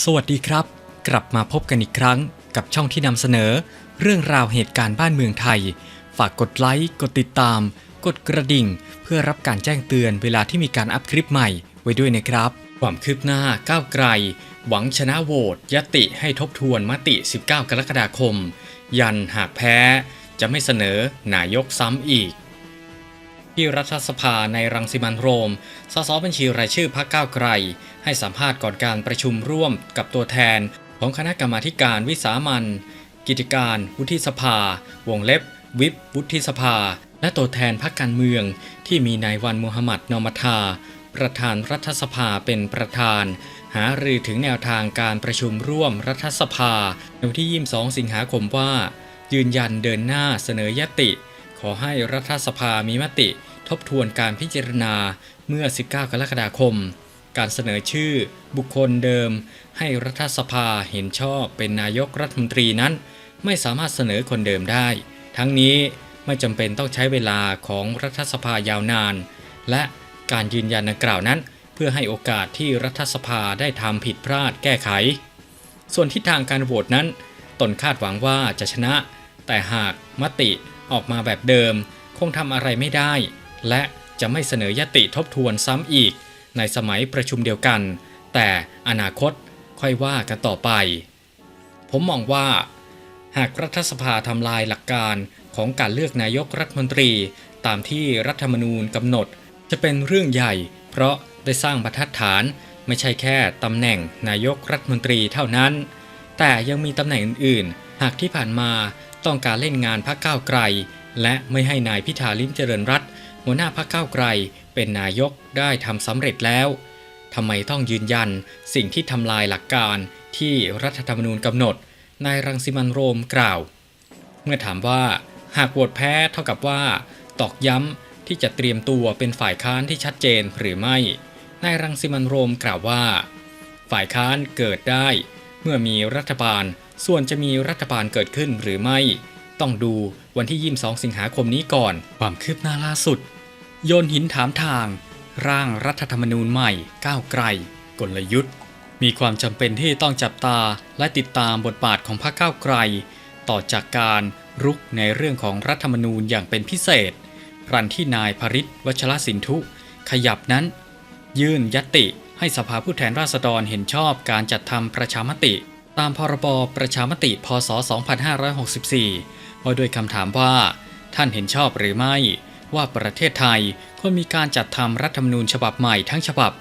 สวัสดีครับ กลับมาพบกันอีกครั้งกับช่องที่นำเสนอ เรื่องราวเหตุการณ์บ้านเมืองไทย ฝากกดไลค์ กดติดตาม กดกระดิ่ง เพื่อรับการแจ้งเตือนเวลาที่มีการอัพคลิปใหม่ไว้ด้วยนะครับ ความคืบหน้าก้าวไกล หวังชนะโหวตยติให้ทบทวนมติ 19 กรกฎาคม ยันหากแพ้ จะไม่เสนอนายกซ้ำอีก ที่รัฐสภาในรังสิมันโรม สสบัญชีรายชื่อพรรคก้าวไกล ให้สัมภาษณ์ก่อนการประชุมร่วมกับตัวแทน ของคณะกรรมาการวิสามันกิจการ วุฒิสภา วงเล็บ วิบวุฒิสภา และตัวแทนพรรคการเมือง ที่มีนายวันมูฮัมหมัดนอมัทา ประธานรัฐสภาเป็นประธาน หารือถึงแนวทางการประชุมร่วมรัฐสภาในวันที่ 22 สิงหาคมว่า ยืนยันเดินหน้าเสนอยติ ขอให้รัฐสภามีมติทบทวนการพิจารณาเมื่อ 19 กรกฎาคม การเสนอชื่อบุคคลเดิม ให้รัฐสภาเห็นชอบเป็นนายกรัฐมนตรีนั้น ไม่สามารถเสนอคนเดิมได้ ทั้งนี้ไม่จำเป็นต้องใช้เวลาของรัฐสภายาวนาน และการยืนยันดังกล่าวนั้น เพื่อให้โอกาสที่รัฐสภาได้ทำผิดพลาดแก้ไข ส่วนทิศทางการโหวตนั้น ตนคาดหวังว่าจะชนะ แต่หากมติ ออกมาแบบเดิม คงทำอะไรไม่ได้ และจะไม่เสนอยติทบทวนซ้ำอีก ในสมัยประชุมเดียวกัน แต่อนาคตค่อยว่ากันต่อไป ผมมองว่า หากรัฐสภาทำลายหลักการของการเลือกนายกรัฐมนตรี ตามที่รัฐธรรมนูญกำหนด จะเป็นเรื่องใหญ่ เพราะได้สร้างบรรทัดฐานไม่ใช่แค่ตำแหน่งนายกรัฐมนตรีเท่านั้น แต่ยังมีตำแหน่งอื่นๆ หากที่ผ่านมา ต้องการเล่นงานพรรคก้าวไกล และไม่ให้นายพิธาลิ้มเจริญรัตหัวหน้าพรรคก้าวไกล เป็นนายกได้ทำสำเร็จแล้วทำไมต้องยืนยันสิ่งที่ทำลายหลักการที่รัฐธรรมนูญกำหนด นายรังสิมันโรมกล่าว เมื่อถามว่าหากโหวตแพ้เท่ากับว่า ตอกย้ำที่จะเตรียมตัวเป็นฝ่ายค้านที่ชัดเจนหรือไม่ นายรังสิมันโรมกล่าวว่า ฝ่ายค้านเกิดได้ เมื่อมีรัฐบาล ส่วนจะมีรัฐบาลเกิดขึ้นหรือไม่ ต้องดูวันที่ 22 สิงหาคมนี้ก่อน ความคืบหน้าล่าสุด โยนหินถามทาง ร่างรัฐธรรมนูญใหม่ ก้าวไกล กลยุทธ์ มีความจำเป็นที่ต้องจับตาและติดตามบทบาทของพรรคก้าวไกล ต่อจากการรุกในเรื่องของรัฐธรรมนูญอย่างเป็นพิเศษรันที่นายพริศวัชรสินทุ ขยับนั้น ยื่นยติให้สภาผู้แทนราษฎรเห็นชอบการจัดทำประชามติ ตามพรบประชามติพศ 2564 ว่าด้วยคำถามว่า ท่านเห็นชอบหรือไม่ ว่าประเทศไทยควรมีการจัดทำรัฐธรรมนูญฉบับใหม่ทั้งฉบับ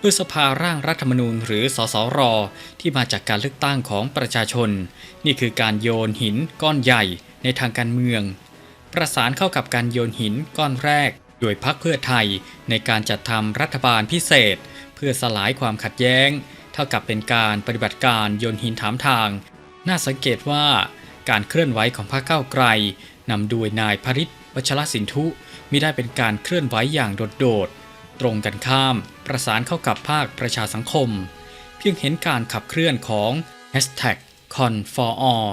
โดยสภาร่างรัฐธรรมนูญหรือสสร ที่มาจากการเลือกตั้งของประชาชน นี่คือการโยนหินก้อนใหญ่ในทางการเมือง ประสานเข้ากับการโยนหินก้อนแรก โดยพักเพื่อไทยในการจัดทำรัฐบาลพิเศษ เพื่อสลายความขัดแย้ง เท่ากับเป็นการปฏิบัติการโยนหินถามทาง น่าสังเกตว่าการเคลื่อนไหวของพรรคก้าวไกลนำโดยนายพริศวัชรสินทุมิได้เป็นการเคลื่อนไหวอย่างโดดๆ ตรงกันข้ามประสานเข้ากับภาคประชาสังคม เพียงเห็นการขับเคลื่อนของ Hashtag Con for All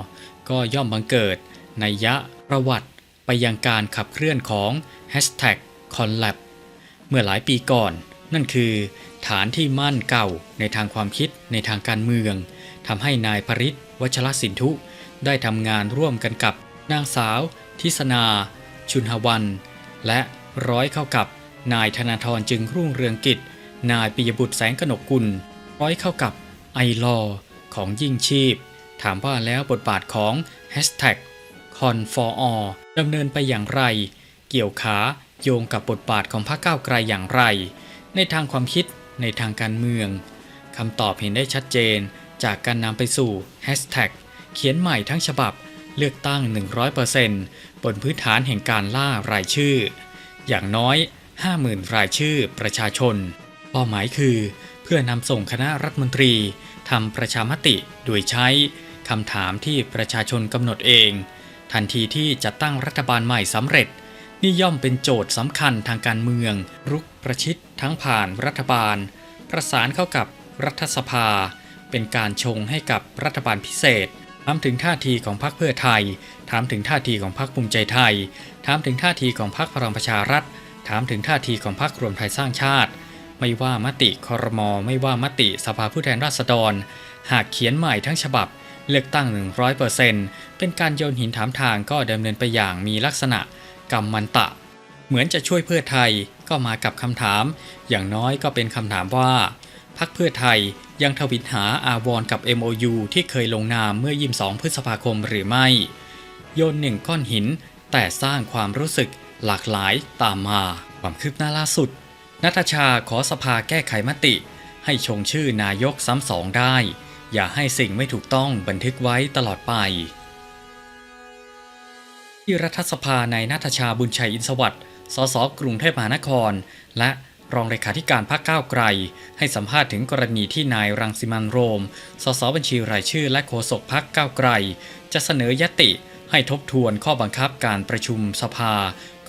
ก็ย่อมบังเกิดในยะประวัติไปยังการขับเคลื่อนของ Hashtag Conlab เมื่อหลายปีก่อน นั่นคือ ฐานที่มั่นเก่าในทางความคิดในทางการเมืองทำให้นายพริศวัชรสินทุได้ทำงานร่วมกันกับนางสาว ทิศนา ชุนหวัน และร้อยเข้ากับนายธนาธรจึงรุ่งเรืองกิจ นายปิยบุตรแสงกนกกุล ร้อยเข้ากับไอลอของยิ่งชีพ ถามว่าแล้วบทบาทของ Hashtag Con for All ดำเนินไปอย่างไร เกี่ยวขาโยงกับบทบาทของพรรคก้าวไกลอย่างไร ในทางความคิด ในทางการเมืองคำตอบเห็นได้ชัดเจนจากการนำไปสู่ Hashtag เขียนใหม่ทั้งฉบับเลือกตั้ง 100%บนพื้นฐานแห่งการล่ารายชื่อ อย่างน้อย 50,000 รายชื่อประชาชน เป้าหมายคือ เพื่อนำส่งคณะรัฐมนตรีทำประชามติโดยใช้คำถามที่ประชาชนกำหนดเอง ทันทีที่จะตั้งรัฐบาลใหม่สำเร็จ นี่ย่อมเป็นโจทย์สำคัญทางการเมือง รุกประชิดทั้งผ่านรัฐบาล ประสานเข้ากับรัฐสภา เป็นการชงให้กับรัฐบาลพิเศษ ถามถึงท่าทีของพรรคเพื่อไทย ถามถึงท่าทีของพรรคภูมิใจไทย ถามถึงท่าทีของพรรคพลังประชารัฐ ถามถึงท่าทีของพรรครวมไทยสร้างชาติ ไม่ว่ามติคอรมอไม่ว่ามติสภาผู้แทนราษฎร หากเขียนใหม่ทั้งฉบับเลือกตั้ง 100%เป็นการโยนหินถามทางก็ดำเนินไปอย่างมีลักษณะ กรรมมันตะ เหมือนจะช่วยเพื่อไทยก็มากับคำถาม อย่างน้อยก็เป็นคำถามว่าพักเพื่อไทยยังทวิตหาอาวรกับ MOU ที่เคยลงนามเมื่อ 22 พฤษภาคมหรือไม่ โยนหนึ่งก้อนหิน แต่สร้างความรู้สึกหลากหลายตามมา ความคืบหน้าล่าสุดนัทชาขอสภาแก้ไขมติ ให้ชงชื่อนายกซ้ำสองได้ อย่าให้สิ่งไม่ถูกต้องบันทึกไว้ตลอดไป ที่รัฐสภาในนัทชาบุญชัยอินสวัสดิ์สสกรุงเทพมหานคร และรองเลขาธิการพรรคก้าวไกล ให้สัมภาษณ์ถึงกรณีที่นายรังสิมันโรม สสบัญชีรายชื่อและโฆษกพรรคก้าวไกล จะเสนอยติให้ทบทวนข้อบังคับการประชุมสภา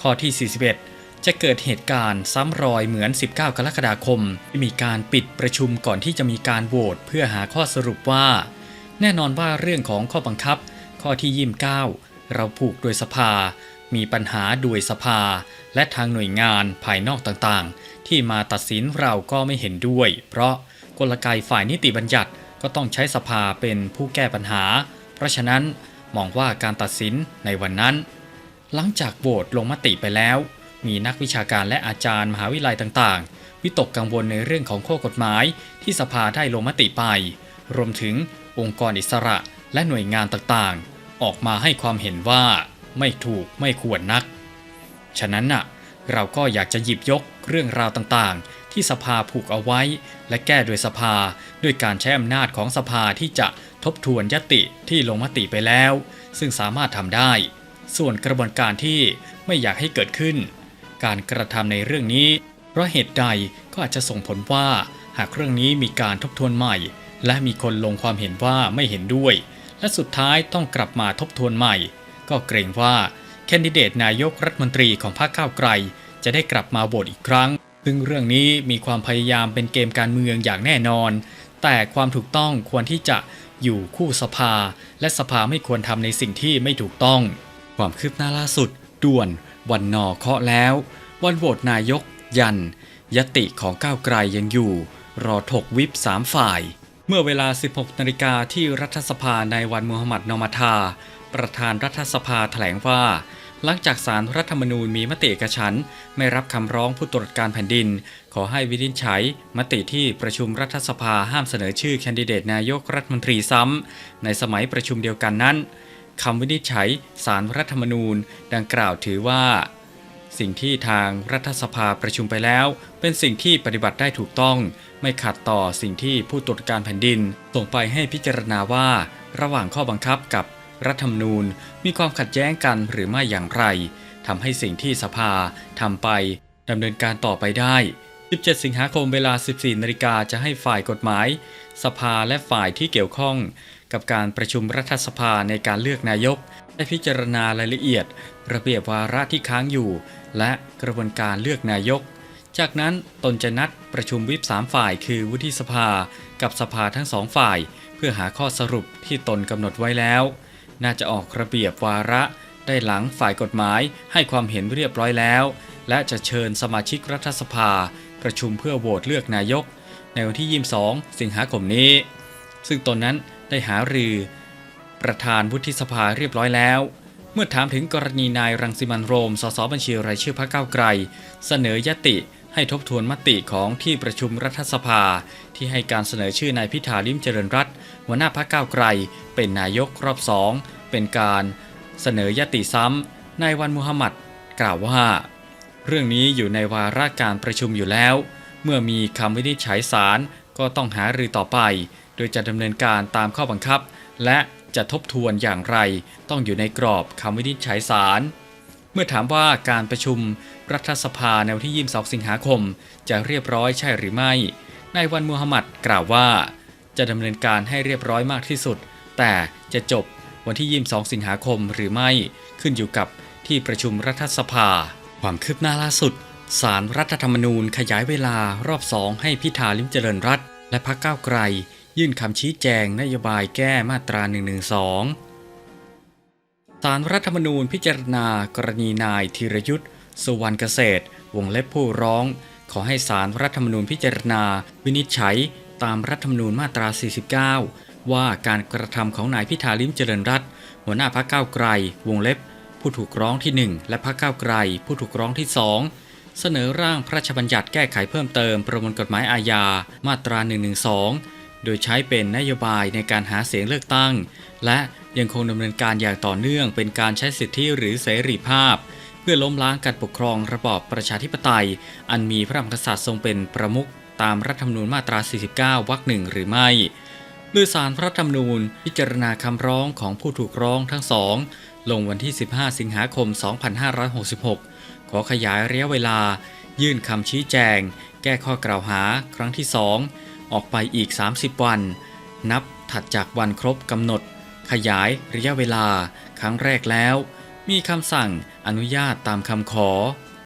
ข้อที่ 41 จะเกิดเหตุการณ์ซ้ำรอยเหมือน 19 กรกฎาคม ที่มีการปิดประชุมก่อนที่จะมีการโหวตเพื่อหาข้อสรุปว่า แน่นอนว่าเรื่องของข้อบังคับ ข้อที่ 29 เราผูกโดยสภา มีปัญหาโดยสภา และทางหน่วยงานภายนอกต่างๆ ที่มาตัดสินเราก็ไม่เห็นด้วย เพราะกลไกฝ่ายนิติบัญญัติก็ต้องใช้สภาเป็นผู้แก้ปัญหา เพราะฉะนั้นมองว่าการตัดสินในวันนั้น หลังจากโหวตลงมติไปแล้ว มีนักวิชาการและอาจารย์มหาวิทยาลัยต่างๆ วิตกกังวลในเรื่องของข้อกฎหมายที่สภาได้ลงมติไป รวมถึงองค์กรอิสระและหน่วยงานต่างๆ ออกมาให้ความเห็นว่าไม่ถูกไม่ควรนัก ฉะนั้นน่ะเราก็อยากจะหยิบยกเรื่องราวต่างๆ ที่สภาผูกเอาไว้ และแก้โดยสภาด้วยการใช้อำนาจของสภาที่จะทบทวนยติที่ลงมติไปแล้ว ซึ่งสามารถทำได้ ส่วนกระบวนการที่ไม่อยากให้เกิดขึ้น การกระทำในเรื่องนี้ เพราะเหตุใดก็อาจจะส่งผลว่าหากเรื่องนี้มีการทบทวนใหม่ และมีคนลงความเห็นว่าไม่เห็นด้วย และสุดท้ายต้องกลับมาทบทวนใหม่ ก็เกรงว่าแคนดิเดตนายกรัฐมนตรีของพรรคก้าวไกล จะได้กลับมาโหวตอีกครั้ง ซึ่งเรื่องนี้มีความพยายามเป็นเกมการเมืองอย่างแน่นอน แต่ความถูกต้องควรที่จะอยู่คู่สภา และสภาไม่ควรทำในสิ่งที่ไม่ถูกต้อง ความคืบหน้าล่าสุด ด่วน วันนอเคาะแล้ว วันโหวตนายก ยัน ยติของก้าวไกลยังอยู่ รอถกวิปสามฝ่าย เมื่อเวลา 16 นาฬิกาที่รัฐสภาในวันมูฮัมหมัดนอมาทาประธานรัฐสภาแถลงว่า หลังจากสารรัฐธรรมนูญมีมติเอกฉันไม่รับคำร้องผู้ตรวจการแผ่นดิน ขอให้วินิจฉัย มติที่ประชุมรัฐสภาห้ามเสนอชื่อแคนดิเดตนายกรัฐมนตรีซ้ำในสมัยประชุมเดียวกันนั้นคำวินิจฉัยสารรัฐธรรมนูญ ดังกล่าวถือว่า สิ่งที่ทางรัฐสภาประชุมไปแล้ว เป็นสิ่งที่ปฏิบัติได้ถูกต้อง ไม่ขัดต่อสิ่งที่ผู้ตรวจการแผ่นดิน ส่งไปให้พิจารณาว่า ระหว่างข้อบังคับกับรัฐธรรมนูญมีความขัดแย้งกันหรือไม่อย่างไรทำให้สิ่งที่สภาทำไปดำเนินการต่อไปได้ 17 สิงหาคมเวลา 14 นาฬิกาจะให้ฝ่ายกฎหมาย สภาและฝ่ายที่เกี่ยวข้อง กับการประชุมรัฐสภาในการเลือกนายก ได้พิจารณารายละเอียด ระเบียบวาระที่ค้างอยู่ และกระบวนการเลือกนายก จากนั้นตนจะนัดประชุมวิปสามฝ่ายคือวุฒิสภา กับสภาทั้งสองฝ่าย เพื่อหาข้อสรุปที่ตนกำหนดไว้แล้ว น่าจะออกระเบียบวาระได้หลังฝ่ายกฎหมายให้ความเห็นเรียบร้อยแล้ว และจะเชิญสมาชิกรัฐสภา ประชุมเพื่อโหวตเลือกนายก ในวันที่ 22 สิงหาคมนี้ ซึ่งตนนั้นได้หารือ ประธานวุฒิสภาเรียบร้อยแล้ว เมื่อถามถึงกรณีนายรังสิมันโรม สสบัญชีรายชื่อพรรคก้าวไกล เสนอยติให้ทบทวนมติของที่ประชุมรัฐสภา ที่ให้การเสนอชื่อนายพิธาลิมเจริญรัตหัวหน้าพรรคก้าวไกล เป็นนายกรอบสองเป็นการเสนอยติซ้ำนายวันมุฮัมมัดกล่าวว่า เรื่องนี้อยู่ในวาระการประชุมอยู่แล้ว เมื่อมีคำวินิจฉัยศาลก็ต้องหารือต่อไป ยจะดำเนินการตามข้อบังคับ และจะทบทวนอย่างไร ต้องอยู่ในกรอบคำวินิจฉัยศาลเมื่อถามว่าการประชุมรัฐสภาในวันที่ 22 สิงหาคม จะเรียบร้อยใช่หรือไม่ นายวันมูฮัมหมัดกล่าวว่า จะดำเนินการให้เรียบร้อยมากที่สุด แต่จะจบวันที่ 22 สิงหาคมหรือไม่ขึ้นอยู่กับที่ประชุมรัฐสภา ความคืบหน้าล่าสุดสารรัฐธรรมนูญขยายเวลารอบสองให้พิธาลิมเจริญรัตและพรรคก้าวไกล ยื่นคำชี้แจงนโยบายแก้มาตรา 112 สารรัฐธรรมนูญพิจารณากรณีนายธีรยุทธ์สุวรรณเกษตร วงเล็บผู้ร้อง ขอให้สารรัฐธรรมนูญพิจารณา วินิจฉัย ตามรัฐธรรมนูญมาตรา 49 ว่าการกระทำของนายพิธาลิมเจริญรัตน์หัวหน้าพรรคก้าวไกล วงเล็บ ผู้ถูกร้องที่ 1 และพรรคก้าวไกล ผู้ถูกร้องที่ 2 เสนอร่างพระราชบัญญัติแก้ไขเพิ่มเติม ประมวลกฎหมายอาญามาตรา 112 โดยใช้เป็นนโยบายในการหาเสียงเลือกตั้ง และยังคงดำเนินการอย่างต่อเนื่องเป็นการใช้สิทธิหรือเสรีภาพ เพื่อล้มล้างการปกครองระบอบประชาธิปไตย อันมีพระมหากษัตริย์ทรงเป็นประมุขตามรัฐธรรมนูญมาตรา 49 วรรคหนึ่งหรือไม่โดยสารพระธรรมนูญพิจารณาคำร้องของผู้ถูกร้องทั้งสอง ลงวันที่ 15 สิงหาคม 2566 ขอขยายระยะเวลา ยื่นคำชี้แจง แก้ข้อกล่าวหา ครั้งที่ 2 ออกไปอีก 30 วัน นับถัดจากวันครบกำหนด ขยายระยะเวลาครั้งแรกแล้ว มีคำสั่งอนุญาตตามคำขอ